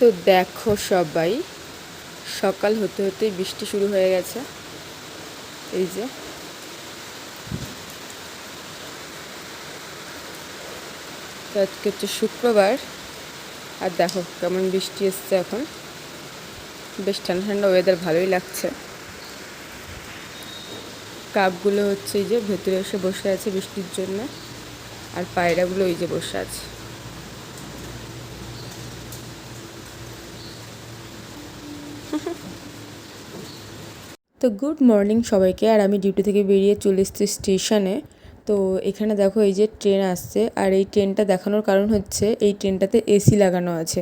তো দেখো সবাই, সকাল হতে হতে বৃষ্টি শুরু হয়ে গেছে। এই যে। আজকে হচ্ছে শুক্রবার। আর দেখো কেমন বৃষ্টি এসছে এখন। বেশ ঠান্ডা ঠান্ডা ওয়েদার ভালোই লাগছে। কাপগুলো হচ্ছে এই যে ভেতরে এসে বসে আছে বৃষ্টির জন্য। আর পায়রাগুলো ওই যে বসে আছে। তো গুড মর্নিং সবাইকে। আর আমি ডিউটি থেকে বেরিয়ে চলে এসেছি স্টেশনে। তো এখানে দেখো এই যে ট্রেন আসছে। আর এই ট্রেনটা দেখানোর কারণ হচ্ছে এই ট্রেনটাতে এসি লাগানো আছে।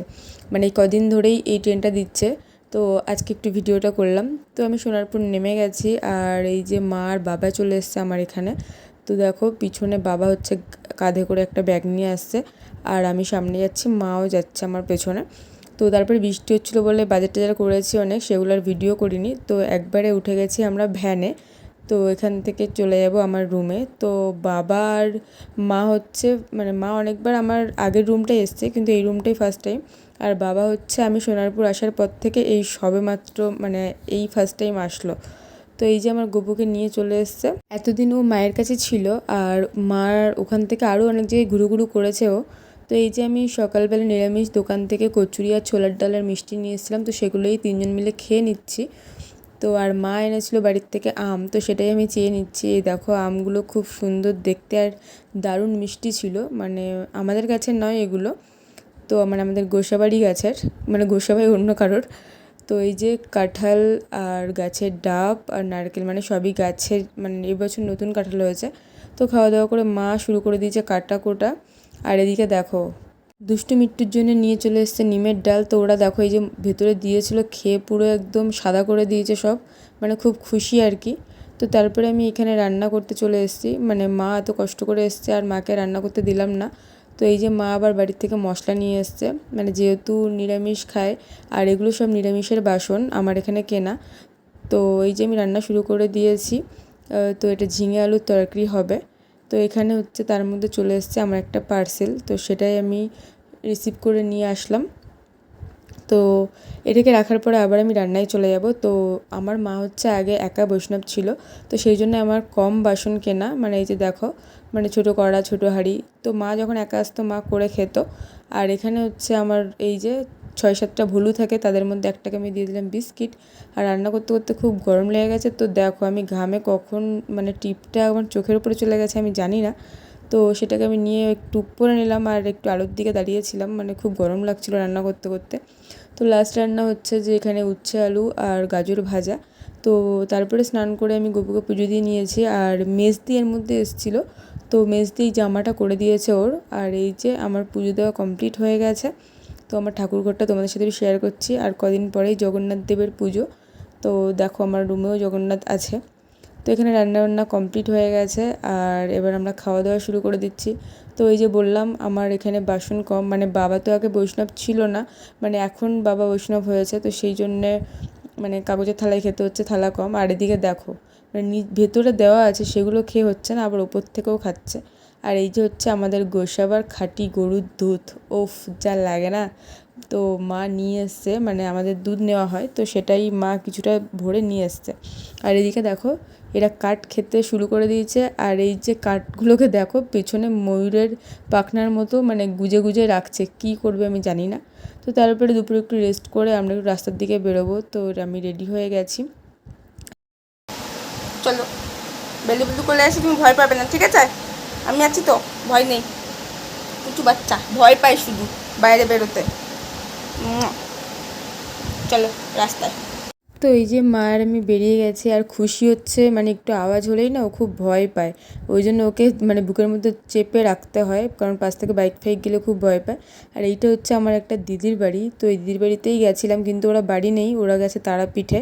মানে কদিন ধরেই এই ট্রেনটা দিচ্ছে। তো আজকে একটু ভিডিওটা করলাম। তো আমি সোনারপুর নেমে গেছি। আর এই যে মা আর বাবা চলে এসছে আমার এখানে। তো দেখো পিছনে বাবা হচ্ছে কাঁধে করে একটা ব্যাগ নিয়ে আসছে। আর আমি সামনে যাচ্ছি, মাও যাচ্ছে আমার পেছনে। তো তারপরে বৃষ্টি হচ্ছিল বলে বাজার টাজার করেছি অনেক, সেগুলোর ভিডিও করিনি। তো একবারে উঠে গেছি আমরা ভ্যানে তো এখান থেকে চলে যাব আমার রুমে তো বাবা আর মা হচ্ছে মানে মা অনেকবার আমার আগের রুমটাই এসছে, কিন্তু এই রুমটাই ফার্স্ট টাইম আর বাবা হচ্ছে আমি সোনারপুর আসার পর থেকে এই সবে মাত্র মানে এই ফার্স্ট টাইম আসলো। তো এই যে আমার গপুকে নিয়ে চলে এসছে। এতদিন ও মায়ের কাছে ছিল, আর মার ওখান থেকে আরও অনেক জায়গায় ঘুরু ঘুরু করেছে ও। তো এই যে আমি সকালবেলা নিরামিষ দোকান থেকে কচুরি আর ছোলার ডালের মিষ্টি নিয়ে এসেছিলাম, তো সেগুলোই তিনজন মিলে খেয়ে নিচ্ছি। তো আর মা এনেছিল বাড়ির থেকে আম, তো সেটাই আমি চেয়ে নিচ্ছি। এই দেখো, আমগুলো খুব সুন্দর দেখতে আর দারুণ মিষ্টি ছিল। মানে আমাদের গাছের নয় এগুলো। তো মানে আমাদের গোসাবাড়ি গাছের মানে গোসাবাড়ি অন্য কারোর। তো এই যে কাঁঠাল আর গাছের ডাব আর নারকেল মানে সবই গাছের মানে এবছর নতুন কাঁঠাল হয়েছে। তো খাওয়া দাওয়া করে মা শুরু করে দিয়েছে কাটা কোটা। আর এদিকে দেখো, দুষ্টু মিট্টুর জন্য নিয়ে চলে এসছে নিমের ডাল। তো ওরা দেখো এই যে ভেতরে দিয়েছিল, খেয়ে পুরো একদম সাদা করে দিয়েছে সব মানে খুব খুশি আর কি। তো তারপরে আমি এখানে রান্না করতে চলে এসেছি। মানে মা এত কষ্ট করে এসছে আর মাকে রান্না করতে দিলাম না। তো এই যে মা আবার বাড়ির থেকে মশলা নিয়ে এসছে। মানে যেহেতু নিরামিষ খায়, আর এগুলো সব নিরামিষের বাসন, আমার এখানে কেনা। তো এই যে আমি রান্না শুরু করে দিয়েছি। তো এটা ঝিঙে আলুর তরকারি হবে। তো এখানে হচ্ছে তার মধ্যে চলে এসছে আমার একটা পার্সেল তো সেটাই আমি রিসিভ করে নিয়ে আসলাম। তো এটাকে রাখার পরে আবার আমি রান্নায় চলে যাব। তো আমার মা হচ্ছে আগে একা বৈষ্ণব ছিল, তো সেই জন্য আমার কম বাসন কেনা। মানে এই যে দেখো মানে ছোটো কড়া, ছোটো হাঁড়ি। তো মা যখন একা আসতো, মা করে খেত। আর এখানে হচ্ছে আমার এই যে ছয় সাতটা ভুলু থাকে, তাদের মধ্যে একটাকে আমি দিয়ে দিলাম বিস্কিট। আর রান্না করতে করতে খুব গরম লেগে গেছে। তো দেখো, আমি ঘামে কখন মানে টিপটা আমার চোখের উপরে চলে গেছে, আমি জানি না। তো সেটাকে আমি নিয়ে একটু উপরে নিলাম আর একটু আলোর দিকে দাঁড়িয়েছিলাম। মানে খুব গরম লাগছিল রান্না করতে করতে। তো লাস্ট রান্না হচ্ছে যে এখানে উচ্ছে আলু আর গাজর ভাজা। তো তারপরে স্নান করে আমি গপুকে পুজো দিয়ে নিয়েছি। আর মেজদি এর মধ্যে এসেছিল। তো মেজদি জামাটা করে দিয়েছে ওর। আর এই যে আমার পুজো দেওয়া কমপ্লিট হয়ে গেছে। তো আমার ঠাকুরঘরটা তোমাদের সাথে শেয়ার করছি। আর কদিন পরেই জগন্নাথ দেবের পুজো। তো দেখো আমার রুমেও জগন্নাথ আছে। তো এখানে রান্নাবান্না কমপ্লিট হয়ে গেছে। আর এবার আমরা খাওয়া দাওয়া শুরু করে দিচ্ছি। তো এই যে বললাম, আমার এখানে বাসন কম মানে বাবা তো আগে বৈষ্ণব ছিল না মানে এখন বাবা বৈষ্ণব হয়েছে। তো সেই জন্যে মানে কাগজের থালায় খেতে হচ্ছে, থালা কম। আর এদিকে দেখো মানে ভেতরে দেওয়া আছে, সেগুলো খেয়ে হচ্ছে না, আবার ওপর থেকেও খাচ্ছে। আর এই যে হচ্ছে আমাদের গোসাবার খাঁটি গরুর দুধ ওফ যা লাগে না। তো মা নিয়ে এসছে মানে আমাদের দুধ নেওয়া হয়, তো সেটাই মা কিছুটা ভরে নিয়ে এসছে। আর এদিকে দেখো, এরা কাঠ খেতে শুরু করে দিয়েছে, আর এই যে কাঠগুলোকে দেখো, পেছনে ময়ূরের পাখনার মতো মানে গুজে গুজে রাখছে, কি করবে আমি জানি না। তো তারপরে দুপুরে একটু রেস্ট করে আমরা একটু রাস্তার দিকে বেরোবো, তো আমি রেডি হয়ে গেছি। চলো বেলি বুলু করে আসি তুমি ভয় পাবে না, ঠিক আছে? আমি আছি তো, ভয় নেই। কিছু বাচ্চা, ভয় পায় শুধু, বাইরে বেরোতে। চলো, রাস্তায়। তো এই যে মার আমি বেরিয়ে গেছি, আর খুশি হচ্ছে মানে একটু আওয়াজ হলেই না ও খুব ভয় পায়। ওই জন্য ওকে মানে বুকের মধ্যে চেপে রাখতে হয়, কারণ পাশ থেকে বাইক ফাইক গেলে খুব ভয় পায়। আর এইটা হচ্ছে আমার একটা দিদির বাড়ি, তো এই দিদির বাড়িতেই গেছিলাম, কিন্তু ওরা বাড়ি নেই, ওরা গেছে তারাপীঠে।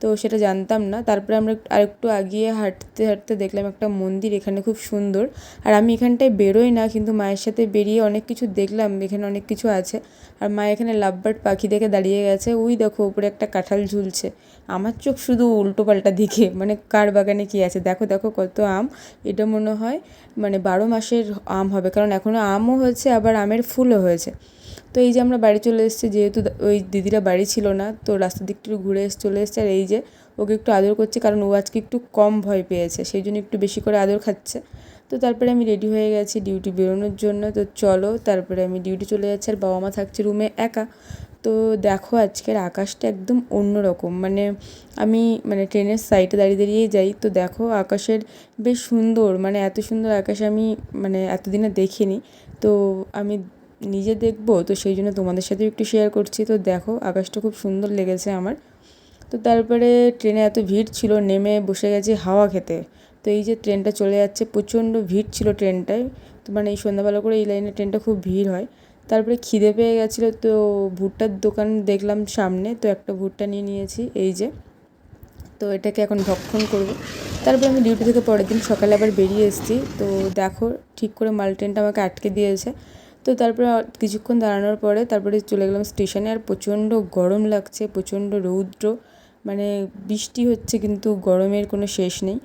তো সেটা জানতাম না। তারপরে আমরা আরেকটু আগিয়ে হাঁটতে হাঁটতে দেখলাম একটা মন্দির এখানে খুব সুন্দর। আর আমি এখানটায় বেরোই না, কিন্তু মায়ের সাথে বেরিয়ে অনেক কিছু দেখলাম, এখানে অনেক কিছু আছে। আর মা এখানে লাভবার্ড পাখি দেখে দাঁড়িয়ে গেছে। ওই দেখো, উপরে একটা কাঁঠাল ঝুলছে। আমার চোখ শুধু উল্টো পাল্টা দিকে মানে কার বাগানে কী আছে? দেখো দেখো কত আম। এটা মনে হয় মানে বারো মাসের আম হবে। কারণ এখনও আমও হয়েছে, আবার আমের ফুলও হয়েছে। তো এই যে আমরা বাড়ি চলে এসেছি, যেহেতু ওই দিদিরা বাড়ি ছিল না, তো রাস্তার দিকটা একটু ঘুরে এসে চলে এসেছে। আর এই যে ওকে একটু আদর করছে, কারণ ও আজকে একটু কম ভয় পেয়েছে, সেই জন্য একটু বেশি করে আদর খাচ্ছে। তো তারপরে আমি রেডি হয়ে গেছি ডিউটি বেরোনোর জন্য। তো চলো, তারপরে আমি ডিউটি চলে যাচ্ছি, আর বাবা মা থাকছে রুমে একা। তো দেখো আজকের আকাশটা একদম অন্যরকম মানে আমি মানে ট্রেনের সাইডে দাঁড়িয়ে দাঁড়িয়েই যাই। তো দেখো আকাশের বেশ সুন্দর মানে এত সুন্দর আকাশ আমি মানে এতদিনে দেখিনি। তো আমি নিজে দেখব, তো সেই জন্য তোমাদের সাথেও একটু শেয়ার করছি। তো দেখো, আকাশটা খুব সুন্দর লেগেছে আমার। তো তারপরে ট্রেনে এত ভিড় ছিল, নেমে বসে গেছি হাওয়া খেতে। তো এই যে ট্রেনটা চলে যাচ্ছে, প্রচণ্ড ভিড় ছিল ট্রেনটায়। তো মানে এই সন্ধ্যাবেলা করে এই লাইনে ট্রেনটা খুব ভিড় হয়। তারপরে খিদে পেয়ে গেছিল, তো ভুট্টার দোকান দেখলাম সামনে, তো একটা ভুট্টা নিয়ে নিয়েছি, এই যে। তো এটাকে এখন ভক্ষণ করব। তারপরে আমি ডিউটি থেকে পরের দিন সকালে আবার বেরিয়ে এসেছি। তো দেখো, ঠিক করে মাল ট্রেনটা আমাকে আটকে দিয়েছে। তো তারপরে কিছুক্ষণ দাঁড়ানোর পরে তারপরে চলে গেলাম স্টেশনে। আর প্রচণ্ড গরম লাগছে, প্রচণ্ড রৌদ্র। মানে বৃষ্টি হচ্ছে কিন্তু গরমের কোনো শেষ নেই।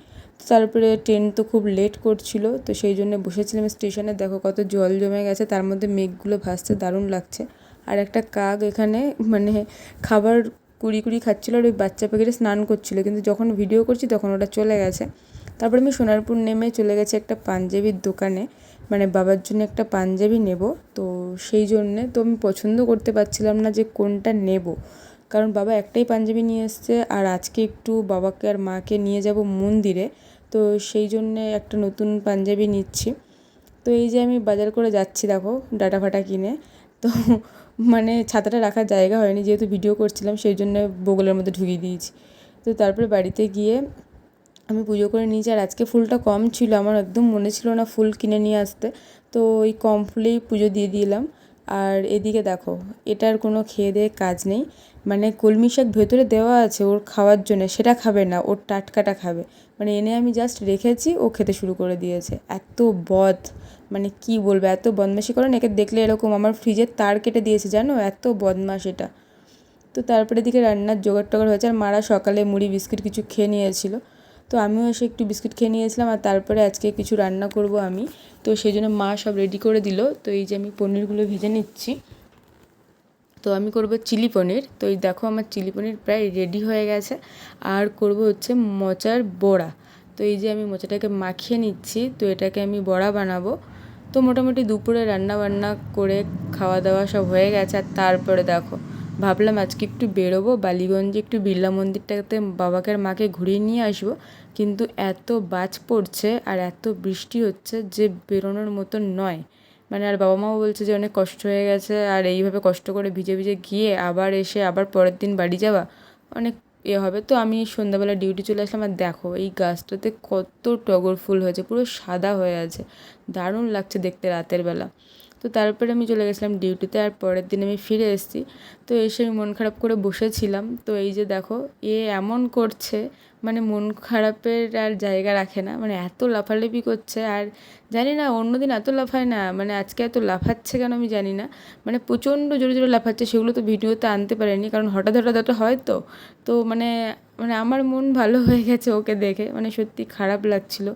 তারপরে ট্রেন তো খুব লেট করছিল, তো সেই জন্য বসেছিলাম স্টেশনে। দেখো কত জল জমে গেছে, তার মধ্যে মেঘগুলো ভাসছে, দারুণ লাগছে। আর একটা কাক এখানে মানে খাবার কুড়ি কুড়ি খাচ্ছিলো আর ওই বাচ্চা পাখিটা স্নান করছিল। কিন্তু যখন ভিডিও করছি তখন ওটা চলে গেছে। তারপরে আমি সোনারপুর নেমে চলে গেছি একটা পাঞ্জাবির দোকানে। মানে বাবার জন্য একটা পাঞ্জাবি নেব। তো সেই জন্যে তো আমি পছন্দ করতে পারছিলাম না যে কোনটা নেব। কারণ বাবা একটাই পাঞ্জাবি নিয়ে এসছে আর আজকে একটু বাবাকে আর মাকে নিয়ে যাব মন্দিরে। তো সেই জন্যে একটা নতুন পাঞ্জাবি নিচ্ছি। তো এই যে আমি বাজার করে যাচ্ছি দেখো ডাটা ফাটা কিনে। তো মানে ছাতাটা রাখার জায়গা হয়নি, যেহেতু ভিডিও করছিলাম সেই জন্য বগলের মধ্যে ঢুকিয়ে দিয়েছি। তো তারপরে বাড়িতে গিয়ে আমি পুজো করে নিয়েছি আর আজকে ফুলটা কম ছিল, আমার একদম মনে ছিল না ফুল কিনে নিয়ে আসতে। তো ওই কম ফুলেই পুজো দিয়ে দিলাম। আর এদিকে দেখো, এটার কোনো খেয়ে দেয়ে কাজ নেই। মানে কলমি শাক ভেতরে দেওয়া আছে ওর খাওয়ার জন্য, সেটা খাবে না, ওর টাটকাটা খাবে। মানে এনে আমি জাস্ট রেখেছি, ও খেতে শুরু করে দিয়েছে। এত বদ মানে কি বলব, এত বদমাশি করে না, একে দেখলে এরকম আমার ফ্রিজের তার কেটে দিয়েছে, জানো? এত বদমাশ এটা। তো তারপরে দিকে রান্নার জোগাড় টোগাড় হয়েছে, আর মারা সকালে মুড়ি, বিস্কিট কিছু খেয়ে নিয়েছিল। তো আমিও এসে একটু বিস্কিট খেয়ে নিয়েছিলাম আর তারপরে আজকে কিছু রান্না করব আমি। তো সেই জন্য মা সব রেডি করে দিল। তো এই যে আমি পনিরগুলো ভেজে নিচ্ছি। তো আমি করব চিলি পনির। তো এই দেখো আমার চিলি পনির প্রায় রেডি হয়ে গেছে। আর করব হচ্ছে মোচার বড়া। তো এই যে আমি মোচাটাকে মাখিয়ে নিচ্ছি। তো এটাকে আমি বড়া বানাবো। তো মোটামুটি দুপুরে রান্না বান্না করে খাওয়া দাওয়া সব হয়ে গেছে। আর তারপরে দেখো ভাবলাম আজকে একটু বেরোবো, বালিগঞ্জে একটু বিড়লা মন্দিরটাতে বাবাকে আর মাকে ঘুরিয়ে নিয়ে আসব। কিন্তু এত বাজ পড়ছে আর এত বৃষ্টি হচ্ছে যে বেরোনোর মতো নয়। মানে আর বাবা মাও বলছে যে অনেক কষ্ট হয়ে গেছে আর এইভাবে কষ্ট করে ভিজে ভিজে গিয়ে আবার এসে আবার পরের দিন বাড়ি যাওয়া অনেক এ হবে। তো আমি সন্ধ্যাবেলা ডিউটি চলে আসলাম আর দেখো এই গাছটাতে কত টগর ফুল হয়েছে, পুরো সাদা হয়ে আছে। দারুণ লাগছে দেখতে রাতের বেলা। তো তারপরে আমি চলে গেছিলাম ডিউটিতে আর পরের দিন আমি ফিরে এসেছি। তো এসে আমি মন খারাপ করে বসেছিলাম। তো এই যে দেখো, এ এমন করছে মানে মন খারাপের আর জায়গা রাখে না। মানে এত লাফালাফি করছে আর জানি না, অন্যদিন এত লাফায় না মানে আজকে এত লাফাচ্ছে কেন আমি জানি না। মানে প্রচণ্ড জোরে জোরে লাফাচ্ছে, সেগুলো তো ভিডিওতে আনতে পারেনি, কারণ হঠাৎ হঠাৎ একটা হয় তো। তো মানে মানে আমার মন ভালো হয়ে গেছে ওকে দেখে। মানে সত্যি খারাপ লাগছিল।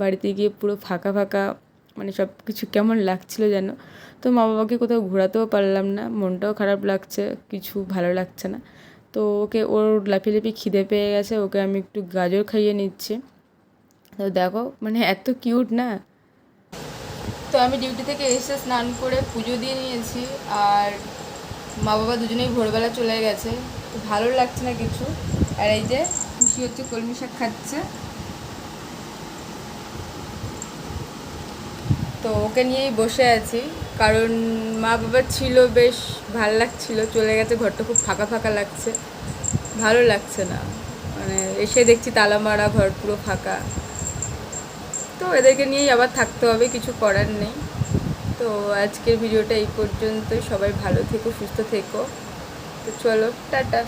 বাড়িতে গিয়ে পুরো ফাঁকা ফাঁকা মানে সব কিছু কেমন লাগছিল যেন। তো মা বাবাকে কোথাও ঘোরাতেও পারলাম না, মনটাও খারাপ লাগছে, কিছু ভালো লাগছে না। তো ওকে ওর লাফিয়ে খিদে পেয়ে গেছে, ওকে আমি একটু গাজর খাইয়ে নিচ্ছি। তো দেখো মানে এত কিউট না? তো আমি ডিউটি থেকে এসে স্নান করে পুজো দিয়ে নিয়েছি, আর মা বাবা দুজনেই ভোরবেলা চলে গেছে। তো ভালো লাগছে না কিছু। আর এই যে, খুশি হচ্ছে, কলমি শাক খাচ্ছে। তো ওকে নিয়েই বসে আছি। কারণ মা বাবা ছিল বেশ ভালো লাগছিল, চলে গেছে, ঘরটা খুব ফাঁকা ফাঁকা লাগছে। ভালো লাগছে না। মানে এসে দেখছি তালা মারা ঘর পুরো ফাঁকা। তো এদেরকে নিয়েই আবার থাকতে হবে, কিছু করার নেই। তো আজকের ভিডিওটা এই পর্যন্তই। সবাই ভালো থেকো, সুস্থ থেকো। তো চলো, টাটা।